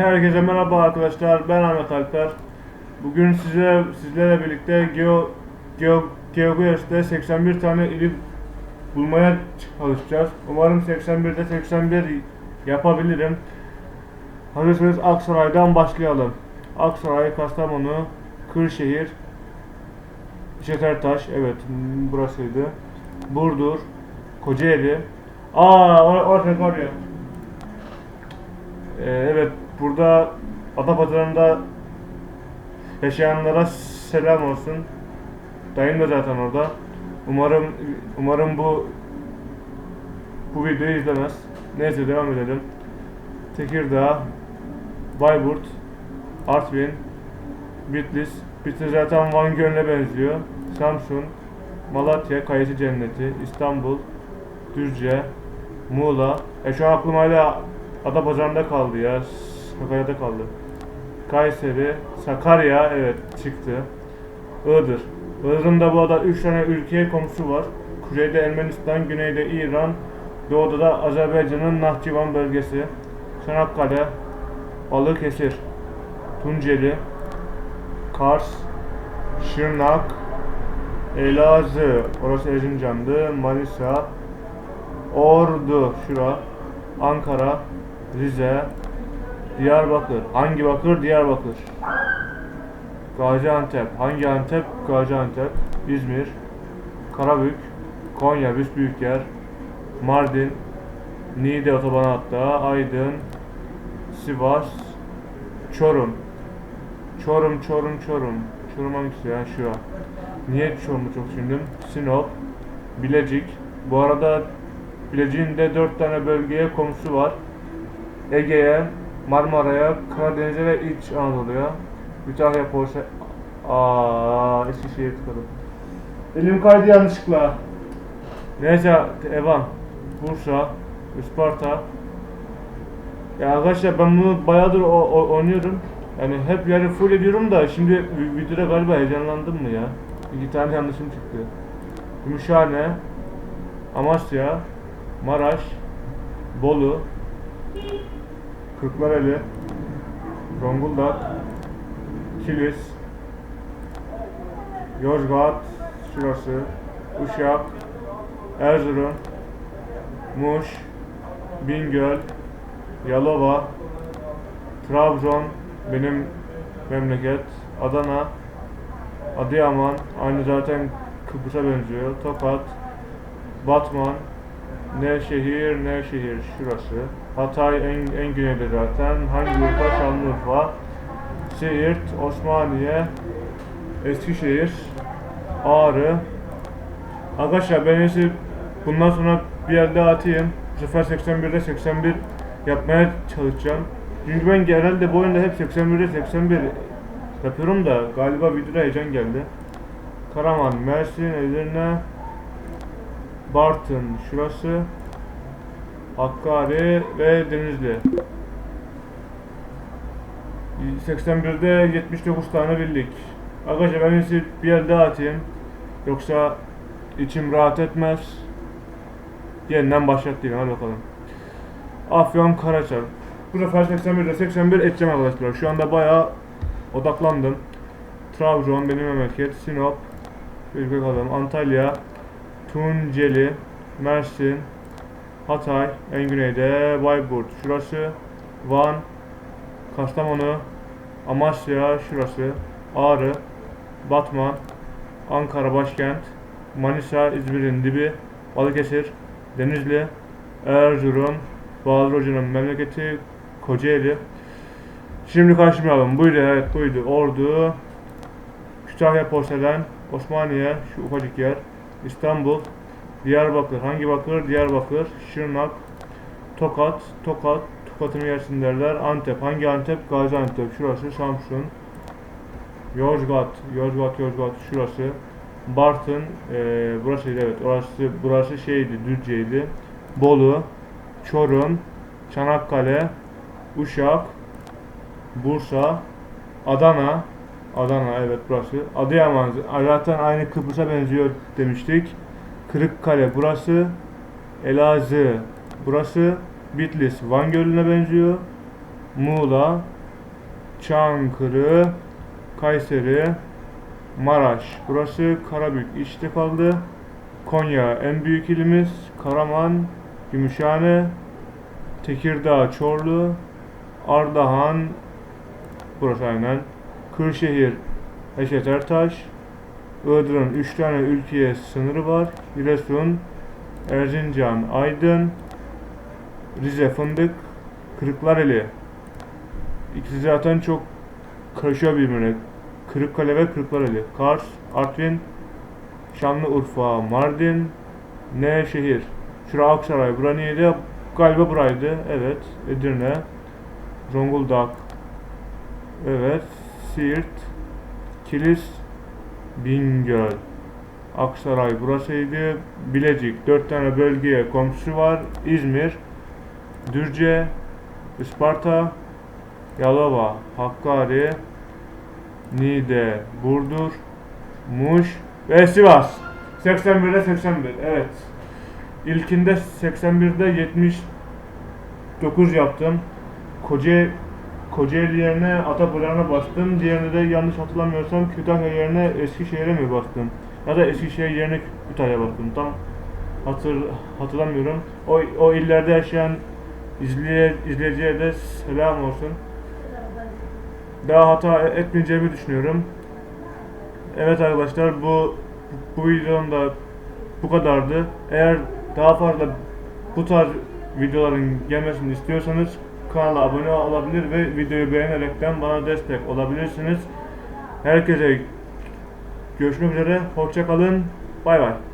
Herkese merhaba arkadaşlar. Ben Ahmet Alper. Bugün size sizlerle birlikte Geo Geo GeoGuess'te 81 tane ili bulmaya çalışacağız. Umarım 81'de 81 yapabilirim. Hazırsanız Aksaray'dan başlayalım. Aksaray, Kastamonu, Kırşehir, Şekertaş, evet burasıydı. Burdur, Kocaeli. Aa, or orada var ya. Ee, evet, burada Adapazarı'nda yaşayanlara selam olsun. Dayım da zaten orada. Umarım umarım bu bu videoyu izlemez. Neyse devam edelim. Tekirdağ, Bayburt, Artvin, Bitlis. Bitlis zaten Van Gölü'ne benziyor. Samsun, Malatya, Kayısı Cenneti, İstanbul, Düzce, Muğla. E şu an aklım hala Adapazarı'nda kaldı ya. Sakarya'da kaldı. Kayseri, Sakarya evet çıktı. Iğdır. Iğdır'ın da bu arada 3 tane ülkeye komşusu var. Kuzeyde Ermenistan, güneyde İran, doğuda da Azerbaycan'ın Nahçıvan bölgesi. Çanakkale, Balıkesir, Tunceli, Kars, Şırnak, Elazığ, orası Erzincan'dı, Manisa, Ordu, şura, Ankara, Rize, Diyarbakır. Hangi bakır? Diyarbakır. Gaziantep. Hangi Antep? Gaziantep. İzmir, Karabük, Konya, Büyükyer, Mardin, Niğde otobanı hatta, Aydın, Sivas, Çorum. Çorum, Çorum, Çorum. Çorum hangisi ya? Şu an. Niye Çorum'u çok düşündüm? Sinop, Bilecik. Bu arada Bilecik'in de 4 tane bölgeye komşusu var. Ege'ye, Marmara'ya, Karadeniz'e ve İç Anadolu'ya. Kütahya, Porse... Aaa, Eskişehir tıkadım. Elim kaydı yanlışlıkla. Neyse, Evan, Bursa, Isparta. Ya arkadaşlar ben bunu bayağıdır o, o- oynuyorum. Yani hep yani full ediyorum da şimdi vi- videoda galiba heyecanlandım mı ya? İki tane yanlışım çıktı. Gümüşhane, Amasya, Maraş, Bolu, Kırklareli, Zonguldak, Kilis, Yozgat, şurası, Uşak, Erzurum, Muş, Bingöl, Yalova, Trabzon, benim memleket, Adana, Adıyaman, aynı zaten Kıbrıs'a benziyor, Tokat, Batman, Nevşehir, Nevşehir şurası, Hatay en, en güneyde zaten, hangi Urfa, Şanlıurfa, Siirt, Osmaniye, Eskişehir, Ağrı. Arkadaşlar ben en iyisi bundan sonra bir yerde atayım. Bu sefer 81'de 81 yapmaya çalışacağım. Çünkü ben genelde bu oyunda hep 81'de 81 yapıyorum da galiba videoda heyecan geldi. Karaman, Mersin, Edirne, Bartın şurası, Hakkari ve Denizli. 81'de 79 tane bildik. Arkadaşlar ben en iyisi bir yer daha atayım. Yoksa içim rahat etmez. Yeniden başlatayım hadi bakalım. Afyon Karaçar. Bu sefer 81'de 81 edeceğim arkadaşlar. Şu anda bayağı odaklandım. Trabzon benim memleket. Sinop. Ülke kaldım. Antalya. Tunceli. Mersin. Hatay. En güneyde. Bayburt. Şurası. Van. Kastamonu. Amasya. Şurası. Ağrı. Batman. Ankara başkent. Manisa. İzmir'in dibi. Balıkesir. Denizli. Erzurum. Bahadır Hoca'nın memleketi Kocaeli. Şimdi karşılayalım. Buydu evet buydu. Ordu. Kütahya Porselen. Osmaniye şu ufacık yer. İstanbul. Diyarbakır. Hangi bakır? Diyarbakır. Şırnak. Tokat. Tokat. Tokat'ın yersin derler. Antep. Hangi Antep? Gaziantep. Şurası Samsun. Yozgat. Yozgat. Yozgat. Şurası. Bartın. Eee burasıydı evet. Orası, burası şeydi. Düzce'ydi. Bolu. Çorum, Çanakkale, Uşak, Bursa, Adana, Adana evet burası. Adıyaman zaten aynı Kıbrıs'a benziyor demiştik. Kırıkkale burası. Elazığ burası. Bitlis Van Gölü'ne benziyor. Muğla, Çankırı, Kayseri, Maraş. Burası Karabük içte kaldı. Konya en büyük ilimiz. Karaman, Gümüşhane, Tekirdağ, Çorlu, Ardahan, burası aynen. Kırşehir, Eşet Ertaş, Iğdır'ın 3 tane ülkeye sınırı var. Giresun, Erzincan, Aydın, Rize, Fındık, Kırklareli. İkisi zaten çok karışıyor birbirine. Kırıkkale ve Kırklareli. Kars, Artvin, Şanlıurfa, Mardin, Nevşehir. Şura Aksaray, bura? Galiba buraydı. Evet. Edirne, Zonguldak, evet. Siirt, Kilis, Bingöl, Aksaray burasıydı. Bilecik. Dört tane bölgeye komşusu var. İzmir, Düzce, Isparta, Yalova, Hakkari, Niğde, Burdur, Muş ve Sivas. 81'de 81. Evet. İlkinde 81'de 79 yaptım. Koca Kocaeli yerine Atapınar'a bastım. Diğerinde de yanlış hatırlamıyorsam Kütahya yerine Eskişehir'e mi bastım? Ya da Eskişehir yerine Kütahya bastım. Tam hatır, hatırlamıyorum. O, o illerde yaşayan izleye, izleyiciye de selam olsun. Daha hata etmeyeceğimi düşünüyorum. Evet arkadaşlar bu bu videonun da bu kadardı. Eğer daha fazla bu tarz videoların gelmesini istiyorsanız kanala abone olabilir ve videoyu beğenerekten bana destek olabilirsiniz. Herkese görüşmek üzere. Hoşça kalın. Bay bay.